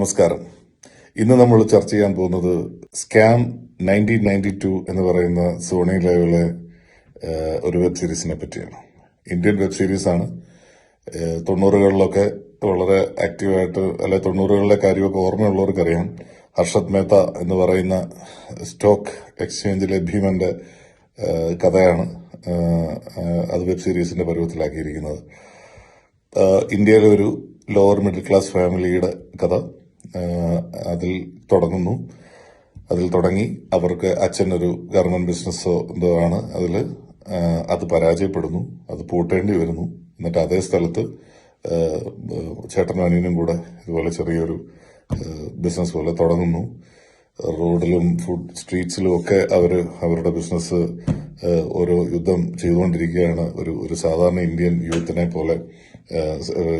നമസ്കാരം. ഇന്ന് നമ്മൾ ചർച്ച ചെയ്യാൻ പോകുന്നത് സ്കാം നയന്റീൻ നയന്റി ടു എന്ന് പറയുന്ന സോണി ലൈവിലെ ഒരു വെബ് സീരീസിനെ പറ്റിയാണ്. ഇന്ത്യൻ വെബ് സീരീസ് ആണ് ഏഹ്, തൊണ്ണൂറുകളിലൊക്കെ വളരെ ആക്റ്റീവായിട്ട് അല്ലെ തൊണ്ണൂറുകളിലെ കാര്യമൊക്കെ ഓർമ്മയുള്ളവർക്കറിയാം. ഹർഷദ് മേത്ത എന്ന് പറയുന്ന സ്റ്റോക്ക് എക്സ്ചേഞ്ചിലെ ഭീമന്റെ കഥയാണ് അത് വെബ് സീരീസിന്റെ പരുവത്തിലാക്കിയിരിക്കുന്നത്. ഇന്ത്യയിലെ ഒരു ലോവർ മിഡിൽ ക്ലാസ് ഫാമിലിയുടെ കഥ. അതിൽ തുടങ്ങുന്നു. അതിൽ തുടങ്ങി അവർക്ക് അച്ഛനൊരു ഗവൺമെന്റ് ബിസിനസ്സോ എന്തോ ആണ് അതിൽ അത് പരാജയപ്പെടുന്നു. അത് പൂട്ടേണ്ടി വരുന്നു. എന്നിട്ട് അതേ സ്ഥലത്ത് ചേട്ടനും അനിയനും കൂടെ ഇതുപോലെ ചെറിയൊരു ബിസിനസ് പോലെ തുടങ്ങുന്നു. റോഡിലും ഫുഡ് സ്ട്രീറ്റ്സിലും ഒക്കെ അവർ അവരുടെ ബിസിനസ് ഓരോ യുദ്ധം ചെയ്തുകൊണ്ടിരിക്കുകയാണ്. ഒരു ഒരു സാധാരണ ഇന്ത്യൻ യൂത്തിനെ പോലെ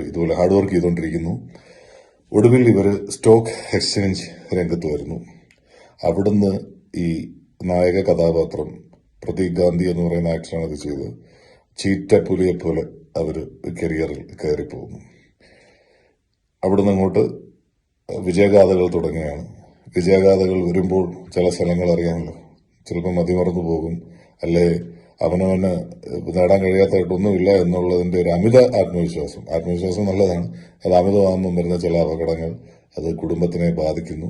ഇതുപോലെ ഹാർഡ് വർക്ക് ചെയ്തുകൊണ്ടിരിക്കുന്നു. ഒടുവിൽ ഇവർ സ്റ്റോക്ക് എക്സ്ചേഞ്ച് രംഗത്ത് വരുന്നു. അവിടുന്ന് ഈ നായക കഥാപാത്രം പ്രതീക് ഗാന്ധി എന്ന് പറയുന്ന ആക്ടറാണ് അത് ചെയ്ത് ചെയ്തത് ചീറ്റപ്പുലിയെ പോലെ അവർ കരിയറിൽ കയറിപ്പോകുന്നു. അവിടുന്ന് അങ്ങോട്ട് വിജയഗാഥകൾ തുടങ്ങുകയാണ്. വിജയഗാഥകൾ വരുമ്പോൾ ചില സ്ഥലങ്ങൾ അറിയാമല്ലോ. ചിലപ്പോൾ മതിമറന്നു പോകും. അല്ലെ? അവനവന് നേടാൻ കഴിയാത്തതായിട്ടൊന്നുമില്ല എന്നുള്ളതിന്റെ ഒരു അമിത ആത്മവിശ്വാസം. ആത്മവിശ്വാസം നല്ലതാണ്. അത് അമിതമാകുമ്പോൾ വരുന്ന ചില അപകടങ്ങൾ അത് കുടുംബത്തിനെ ബാധിക്കുന്നു.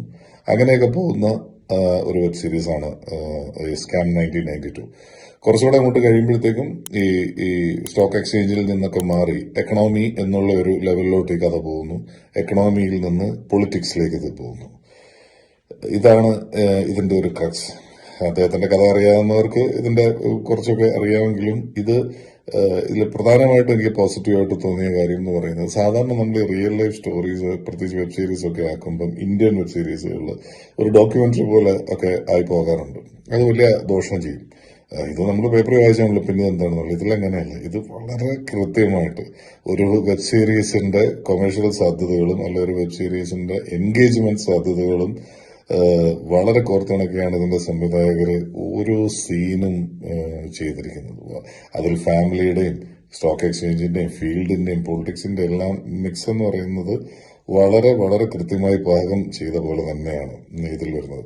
അങ്ങനെയൊക്കെ പോകുന്ന ഒരു വെബ് സീരീസ് സീരീസാണ് സ്കാം നയന്റീൻ നയന്റി ടു കുറച്ചുകൂടെ അങ്ങോട്ട് കഴിയുമ്പോഴത്തേക്കും ഈ ഈ സ്റ്റോക്ക് എക്സ്ചേഞ്ചിൽ നിന്നൊക്കെ മാറി എക്കണോമി എന്നുള്ള ഒരു ലെവലിലോട്ട് ഈ കഥ പോകുന്നു. എക്കണോമിയിൽ നിന്ന് പൊളിറ്റിക്സിലേക്ക് ഇത് പോകുന്നു. ഇതാണ് ഇതിന്റെ ഒരു ക്രക്സ് അദ്ദേഹത്തിന്റെ കഥ അറിയാവുന്നവർക്ക് ഇതിന്റെ കുറച്ചൊക്കെ അറിയാമെങ്കിലും ഇത് ഇതിൽ പ്രധാനമായിട്ടും എനിക്ക് പോസിറ്റീവായിട്ട് തോന്നിയ കാര്യം എന്ന് പറയുന്നത് സാധാരണ നമ്മൾ റിയൽ ലൈഫ് സ്റ്റോറീസ് പ്രത്യേകിച്ച് വെബ് സീരീസ് ഒക്കെ ആക്കുമ്പം ഇന്ത്യൻ വെബ് സീരീസുകളിൽ ഒരു ഡോക്യുമെന്ററി പോലെ ഒക്കെ ആയി പോകാറുണ്ട്. അത് വലിയ ദോഷം ചെയ്യും. ഇത് നമ്മൾ പേപ്പർ വായിച്ചാണല്ലോ പിന്നെ എന്താണെന്നുള്ളത് ഇതിലങ്ങനെയല്ല ഇത് വളരെ കൃത്യമായിട്ട് ഒരു വെബ് സീരീസിന്റെ കൊമേഴ്ഷ്യൽ സാധ്യതകളും അല്ലെങ്കിൽ ഒരു വെബ് സീരീസിന്റെ എൻഗേജ്മെന്റ് സാധ്യതകളും വളരെ കോർത്തിണക്കിയാണ് ഇതിന്റെ സംവിധായകർ ഓരോ സീനും ചെയ്തിരിക്കുന്നത്. അതിൽ ഫാമിലിയുടെയും സ്റ്റോക്ക് എക്സ്ചേഞ്ചിന്റെയും ഫീൽഡിന്റെയും പൊളിറ്റിക്സിന്റെ എല്ലാം മിക്സ് എന്ന് പറയുന്നത് വളരെ വളരെ കൃത്യമായി പാകം ചെയ്ത പോലെ തന്നെയാണ് ഇതിൽ വരുന്നത്.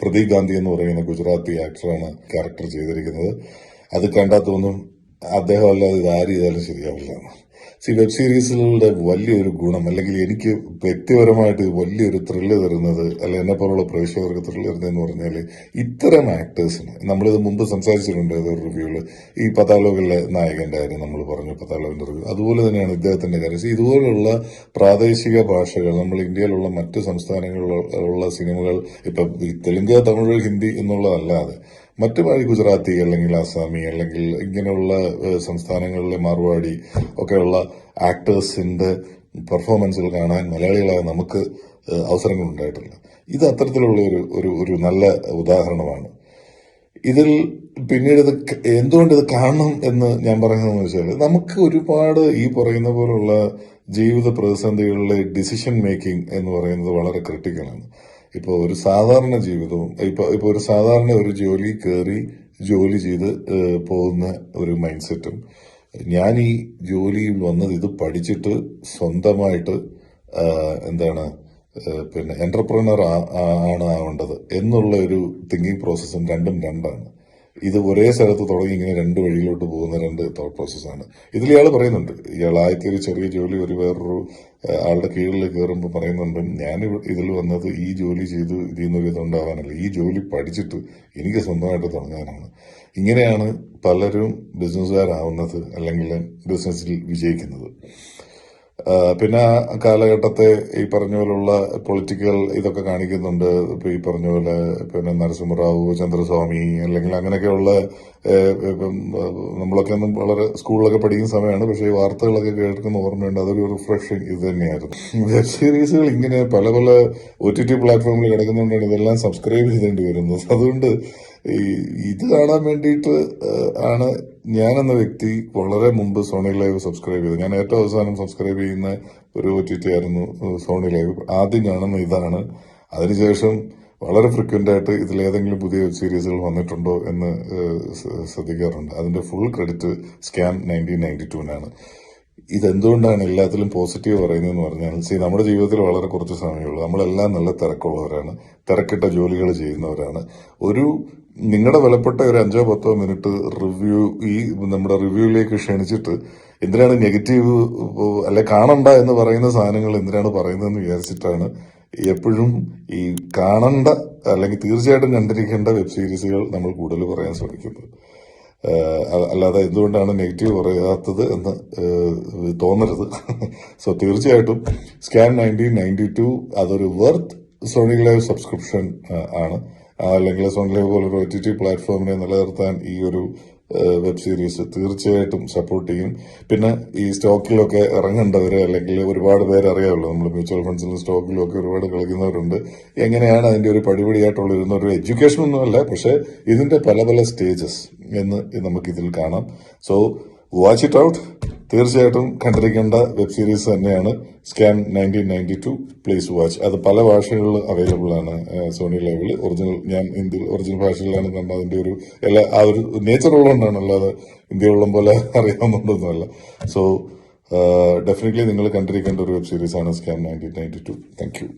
പ്രദീപ് ഗാന്ധി എന്ന് പറയുന്ന ഗുജറാത്തി ആക്ടറാണ് ക്യാരക്ടർ ചെയ്തിരിക്കുന്നത്. അത് കണ്ടാൽ തോന്നും അദ്ദേഹം അല്ലാതെ ഇത് ആര് ചെയ്താലും ശരിയാവില്ല. സി വെബ് സീരീസുകളുടെ വലിയൊരു ഗുണം അല്ലെങ്കിൽ എനിക്ക് വ്യക്തിപരമായിട്ട് വലിയൊരു ത്രില്ല് തരുന്നത് അല്ല എന്നെ പോലുള്ള പ്രേക്ഷകർക്ക് ത്രില്ല് തരുന്നതെന്ന് പറഞ്ഞാൽ ഇത്തരം ആക്ടേഴ്സിന് നമ്മളിത് മുമ്പ് സംസാരിച്ചിട്ടുണ്ട് ഏതൊരു റിവ്യൂവിൽ ഈ പതാലോകിലെ നായകന്റെ കാര്യം നമ്മൾ പറഞ്ഞു പതാലോകിന്റെ റിവ്യൂ അതുപോലെ തന്നെയാണ് ഇദ്ദേഹത്തിന്റെ കാര്യം. See, ഇതുപോലുള്ള പ്രാദേശിക ഭാഷകൾ നമ്മൾ ഇന്ത്യയിലുള്ള മറ്റ് സംസ്ഥാനങ്ങളിലുള്ള സിനിമകൾ ഇപ്പൊ തെലുങ്ക് തമിഴ് ഹിന്ദി എന്നുള്ളതല്ലാതെ മറ്റു വഴി ഗുജറാത്തി അല്ലെങ്കിൽ ആസാമി അല്ലെങ്കിൽ ഇങ്ങനെയുള്ള സംസ്ഥാനങ്ങളിലെ മാർവാടി ഒക്കെയുള്ള ആക്ടേഴ്സിന്റെ പെർഫോമൻസുകൾ കാണാൻ മലയാളികളായ നമുക്ക് അവസരങ്ങൾ ഉണ്ടായിട്ടില്ല. ഇത് അത്തരത്തിലുള്ള ഒരു ഒരു ഒരു നല്ല ഉദാഹരണമാണ്. ഇതിൽ പിന്നീട് ഇത് എന്തുകൊണ്ട് ഇത് കാണണം എന്ന് ഞാൻ പറയുന്നതെന്ന് വെച്ചാൽ നമുക്ക് ഒരുപാട് ഈ പറയുന്ന പോലുള്ള ജീവിത പ്രതിസന്ധികളിലെ ഡിസിഷൻ മേക്കിംഗ് എന്ന് പറയുന്നത് വളരെ ക്രിട്ടിക്കലാണ് ഇപ്പോൾ ഒരു സാധാരണ ജീവിതവും ഇപ്പൊ ഇപ്പൊ ഒരു സാധാരണ ഒരു ജോലി കയറി ജോലി ചെയ്ത് പോകുന്ന ഒരു മൈൻഡ് സെറ്റും ഞാൻ ഈ ജോലിയിൽ വന്നത് ഇത് പഠിച്ചിട്ട് സ്വന്തമായിട്ട് എന്താണ് പിന്നെ എന്റർപ്രണർ ആണ് ആവേണ്ടത് എന്നുള്ള ഒരു തിങ്കിങ് പ്രോസസ്സും രണ്ടും രണ്ടാണ്. ഇത് ഒരേ സ്ഥലത്ത് തുടങ്ങി ഇങ്ങനെ രണ്ട് വഴിയിലോട്ട് പോകുന്ന രണ്ട് തോട്ട് പ്രോസസ്സാണ് ഇതിൽ ഇയാൾ പറയുന്നുണ്ട് ഇയാൾ ആദ്യത്തെ ഒരു ചെറിയ ജോലി ഒരു വേറൊരു ആളുടെ കീഴിൽ കയറുമ്പോൾ പറയുന്നുണ്ട് ഞാൻ ഇതിൽ വന്നത് ഈ ജോലി ചെയ്ത് ഇതിൽ നിന്നൊരു ഇതുണ്ടാവാനല്ല. ഈ ജോലി പഠിച്ചിട്ട് എനിക്ക് സ്വന്തമായിട്ട് തുടങ്ങാനാണ്. ഇങ്ങനെയാണ് പലരും ബിസിനസ്സുകാരാവുന്നത് അല്ലെങ്കിൽ ബിസിനസ്സിൽ വിജയിക്കുന്നത്. പിന്നെ കാലഘട്ടത്തെ ഈ പറഞ്ഞ പോലുള്ള പൊളിറ്റിക്കൽ ഇതൊക്കെ കാണിക്കുന്നുണ്ട്. ഇപ്പൊ ഈ പറഞ്ഞ പോലെ പിന്നെ നരസിംഹറാവു ചന്ദ്രസ്വാമി അല്ലെങ്കിൽ അങ്ങനെയൊക്കെയുള്ള നമ്മളൊക്കെ ഒന്നും വളരെ സ്കൂളിലൊക്കെ പഠിക്കുന്ന സമയമാണ്. പക്ഷേ ഈ വാർത്തകളൊക്കെ കേൾക്കുന്ന ഓർമ്മയുണ്ട്. അതൊരു റിഫ്രഷിങ് ഇത് തന്നെയായിരുന്നു. വെബ് സീരീസുകൾ ഇങ്ങനെ പല പല ഒ ടി ടി പ്ലാറ്റ്ഫോമിൽ കിടക്കുന്നുണ്ടാണ് ഇതെല്ലാം സബ്സ്ക്രൈബ് ചെയ്തേണ്ടി വരുന്നത്. അതുകൊണ്ട് ഇത് കാണാൻ വേണ്ടിയിട്ട് ആണ് ഞാൻ എന്ന വ്യക്തി വളരെ മുമ്പ് സോണി ലൈവ് സബ്സ്ക്രൈബ് ചെയ്തത്. ഞാൻ ഏറ്റവും അവസാനം സബ്സ്ക്രൈബ് ചെയ്യുന്ന ഒരു ഒ ടി ടി ആയിരുന്നു സോണി ലൈവ് ആദ്യം കാണുന്ന ഇതാണ്. അതിനുശേഷം വളരെ ഫ്രീക്വന്റ് ആയിട്ട് ഇതിലേതെങ്കിലും പുതിയ വെബ് സീരീസുകൾ വന്നിട്ടുണ്ടോ എന്ന് ശ്രദ്ധിക്കാറുണ്ട്. അതിന്റെ full credit scam nineteen ninety ടുവിനാണ് ഇതെന്തുകൊണ്ടാണ് എല്ലാത്തിലും പോസിറ്റീവ് പറയുന്നതെന്ന് പറഞ്ഞാൽ സി നമ്മുടെ ജീവിതത്തിൽ വളരെ കുറച്ച് സമയമുള്ളൂ. നമ്മളെല്ലാം നല്ല തിരക്കുള്ളവരാണ്. തിരക്കിട്ട ജോലികൾ ചെയ്യുന്നവരാണ്. ഒരു നിങ്ങളുടെ വിലപ്പെട്ട ഒരു അഞ്ചോ പത്തോ മിനിറ്റ് റിവ്യൂ ഈ നമ്മുടെ റിവ്യൂയിലേക്ക് ക്ഷണിച്ചിട്ട് എന്തിനാണ് നെഗറ്റീവ് അല്ലെ കാണണ്ട എന്ന് പറയുന്ന സാധനങ്ങൾ എന്തിനാണ് പറയുന്നതെന്ന് വിചാരിച്ചിട്ടാണ് എപ്പോഴും ഈ കാണണ്ട അല്ലെങ്കിൽ തീർച്ചയായിട്ടും കണ്ടിരിക്കേണ്ട വെബ് സീരീസുകൾ നമ്മൾ കൂടുതൽ പറയാൻ ശ്രമിക്കുന്നത്. അല്ലാതെ എന്തുകൊണ്ടാണ് നെഗറ്റീവ് പറയാത്തത് എന്ന് തോന്നരുത്. സോ തീർച്ചയായിട്ടും സ്കാൻ നയന്റീൻ നയന്റി ടു അതൊരു വർത്ത് സോണി ലൈവ് സബ്സ്ക്രിപ്ഷൻ ആണ്. അല്ലെങ്കിൽ സോൺലൈവ് ലൈവ് പോലൊരു ഒ ടി ടി പ്ലാറ്റ്ഫോമിനെ നിലനിർത്താൻ ഈ ഒരു വെബ് സീരീസ് തീർച്ചയായിട്ടും സപ്പോർട്ട് ചെയ്യും. പിന്നെ ഈ സ്റ്റോക്കിലൊക്കെ ഇറങ്ങേണ്ടവര് അല്ലെങ്കിൽ ഒരുപാട് പേര് അറിയാമല്ലോ നമ്മൾ മ്യൂച്വൽ ഫണ്ട്സിലും സ്റ്റോക്കിലും ഒക്കെ ഒരുപാട് കളിക്കുന്നവരുണ്ട്. എങ്ങനെയാണ് അതിന്റെ ഒരു പടിപടിയായിട്ടുള്ള ഇരുന്ന ഒരു എഡ്യൂക്കേഷൻ ഒന്നുമല്ല പക്ഷെ ഇതിന്റെ പല പല സ്റ്റേജസ് എന്ന് നമുക്ക് ഇതിൽ കാണാം. സോ വാച്ച് ഇറ്റ് ഔട്ട് തീർച്ചയായിട്ടും കണ്ടിരിക്കേണ്ട വെബ് സീരീസ് തന്നെയാണ്. Scam nineteen ninety two please watch അത് പല ഭാഷകളിൽ അവൈലബിൾ ആണ് സോണി ലൈവിൽ ഒറിജിനൽ ഞാൻ ഹിന്ദി ഒറിജിനൽ ഭാഷയിലാണ് കണ്ട അതിന്റെ ഒരു എല്ലാ ആ ഒരു നേച്ചർ ഉള്ളതുകൊണ്ടാണ്. അല്ലാതെ ഹിന്ദിയുള്ള പോലെ അറിയാവുന്നതൊന്നുമല്ല. സോ ഡെഫിനറ്റ്ലി നിങ്ങൾ കണ്ടിരിക്കേണ്ട ഒരു വെബ് സീരീസ് ആണ് scam nineteen ninety two thank you